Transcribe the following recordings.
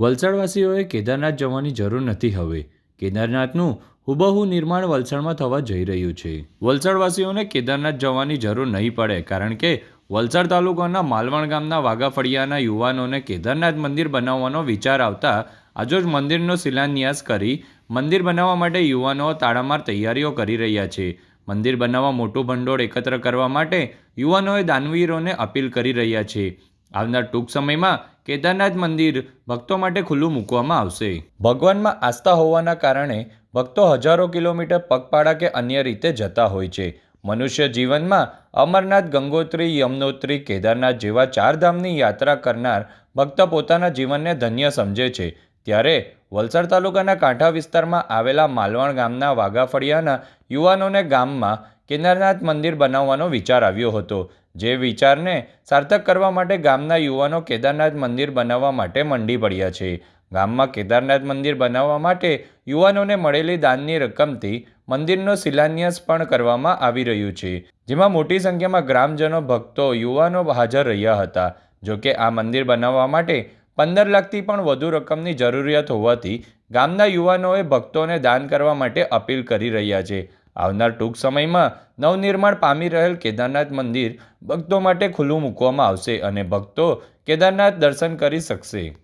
વલસાડવાસીઓએ કેદારનાથ જવાની જરૂર નથી હવે. કેદારનાથનું હુબહુ નિર્માણ વલસાડમાં થવા જઈ રહ્યું છે. વલસાડવાસીઓને કેદારનાથ જવાની જરૂર નહીં પડે કારણ કે વલસાડ તાલુકાના માલવણ ગામના વાઘાફળિયાના યુવાનોને કેદારનાથ મંદિર બનાવવાનો વિચાર આવતા આજોજ મંદિરનો શિલાન્યાસ કરી મંદિર બનાવવા માટે યુવાનો તાળામાર તૈયારીઓ કરી રહ્યા છે. મંદિર બનાવવા મોટું ભંડોળ એકત્ર કરવા માટે યુવાનોએ દાનવીરોને અપીલ કરી રહ્યા છે. આવનાર ટૂંક સમયમાં કેદારનાથ મંદિર ભક્તો માટે ખુલ્લું મૂકવામાં આવશે. ભગવાનમાં આસ્થા હોવાના કારણે ભક્તો હજારો કિલોમીટર પગપાળા કે અન્ય રીતે જતા હોય છે. મનુષ્ય જીવનમાં અમરનાથ, ગંગોત્રી, યમનોત્રી, કેદારનાથ જેવા ચાર ધામની યાત્રા કરનાર ભક્ત પોતાના જીવનને ધન્ય સમજે છે. ત્યારે વલસાડ તાલુકાના કાંઠા વિસ્તારમાં આવેલા માલવણ ગામના વાઘાફળિયાના યુવાનોને ગામમાં કેદારનાથ મંદિર બનાવવાનો વિચાર આવ્યો હતો, જે વિચારને સાર્થક કરવા માટે ગામના યુવાનો કેદારનાથ મંદિર બનાવવા માટે મંડી પડ્યા છે. ગામમાં કેદારનાથ મંદિર બનાવવા માટે યુવાનોને મળેલી દાનની રકમથી મંદિરનો શિલાન્યાસ પણ કરવામાં આવી રહ્યું છે, જેમાં મોટી સંખ્યામાં ગ્રામજનો ભક્તો યુવાનો હાજર રહ્યા હતા. જોકે આ મંદિર બનાવવા માટે પંદર લાખથી પણ વધુ રકમની જરૂરિયાત હોવાથી ગામના યુવાનોએ ભક્તોને દાન કરવા માટે અપીલ કરી રહ્યા છે. આવનાર ટૂંક સમયમાં નવનિર્માણ પામી રહેલ કેદારનાથ મંદિર ભક્તો માટે ખુલ્લું મૂકવામાં આવશે અને ભક્તો કેદારનાથ દર્શન કરી શકશે.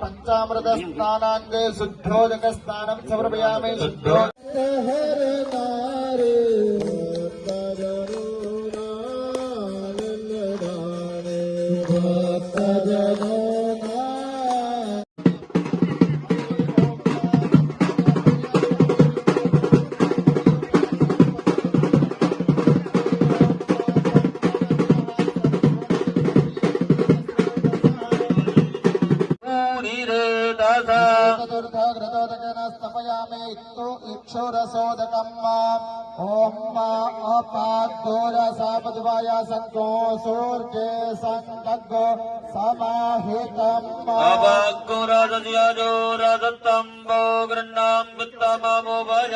પંચામૃત ఇత్తు ఇక్షురసోదకం ఓం అపాదోర సాపదివాయ సంగో సూర్గే సంగో సమాహితం Abaggo radadiyado radattambo grannam guttamamu vaya